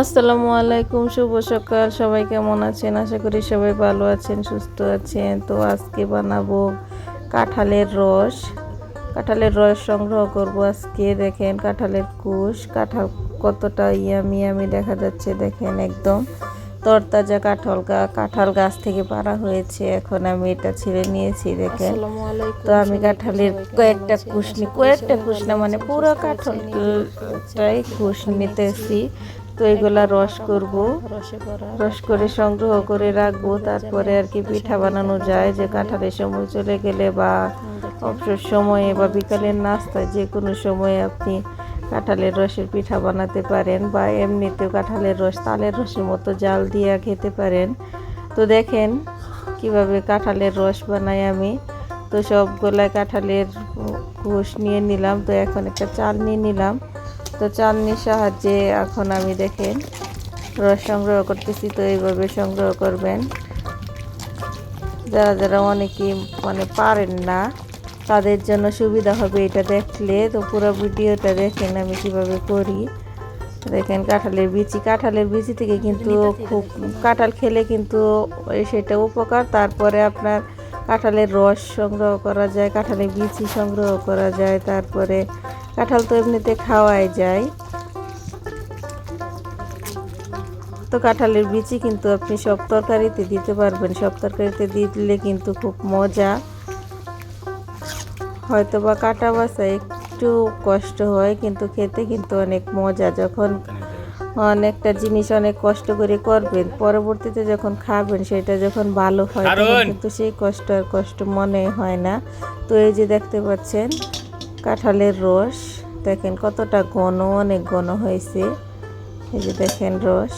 আসসালামু আলাইকুম, শুভ সকাল। সবাই কেমন আছেন? আশা করি সবাই ভালো আছেন, সুস্থ আছেন। তো আজকে বানাবো কাঁঠালের রস। কাঁঠালের রস সংগ্রহ করব আজকে। দেখেন, কাঁঠালের কুশ, কাঁঠাল কতটা ইয়ামি ইয়ামি দেখা যাচ্ছে, দেখেন একদম। তরতাজা কাঁঠাল কাঁঠাল গাছ থেকে পাড়া হয়েছে। এখন আমি এটা ছিঁড়ে নিয়েছি দেখেন। তো আমি কাঁঠালের কয়েকটা কুশ নি কয়েকটা কুশ না মানে পুরো কাঁঠালটাই কুশ নিতেছি তো এগুলা রস করব। রস করে সংগ্রহ করে রাখব। তারপরে আর কি পিঠা বানানো যায় যে কাঁঠালের সময় চলে গেলে বা অবসর সময়ে বা বিকালের নাস্তায় যে কোনো সময়ে আপনি কাঁঠালের রসের পিঠা বানাতে পারেন বা এমনিতেও কাঁঠালের রস, তালের রসের মতো জাল দিয়ে খেতে পারেন। তো দেখেন কীভাবে কাঁঠালের রস বানাই আমি। তো সবগুলা কাঁঠালের ঘুষ নিয়ে নিলাম, তো এখন একটা চাল নিয়ে নিলাম। তো চালনির সাহায্যে এখন আমি দেখেন রস সংগ্রহ করতেছি, তো এইভাবে সংগ্রহ করবেন। যারা যারা অনেকেই মানে পারেন না তাদের জন্য সুবিধা হবে, এটা দেখলে তো পুরো ভিডিওটা দেখেন আমি কীভাবে করি। দেখেন কাঁঠালের বিচি কাঁঠালের বিচি থেকে কিন্তু খুব কাঁঠাল খেলে কিন্তু সেটা উপকার। তারপরে আপনার কাঁঠালের রস সংগ্রহ করা যায়, কাঁঠালের বিচি সংগ্রহ করা যায়, তারপরে কাঁঠাল তো এমনিতে খাওয়াই যায়। তো কাঁঠালের বিচি কিন্তু আপনি সব তরকারিতে দিতে পারবেন, সব তরকারিতে দিলে কিন্তু খুব মজা। হয়তো বা কাটা বাসা একটু কষ্ট হয় কিন্তু খেতে কিন্তু অনেক মজা। যখন অনেকটা জিনিস অনেক কষ্ট করে করবেন পরবর্তীতে যখন খাবেন সেটা যখন ভালো হয় তখন কিন্তু সেই কষ্ট আর কষ্ট মনে হয় না। তো এই যে দেখতে পাচ্ছেন কাঁঠালের রস দেখেন কতটা ঘন অনেক ঘন হয়েছে। এই যে দেখেন রস।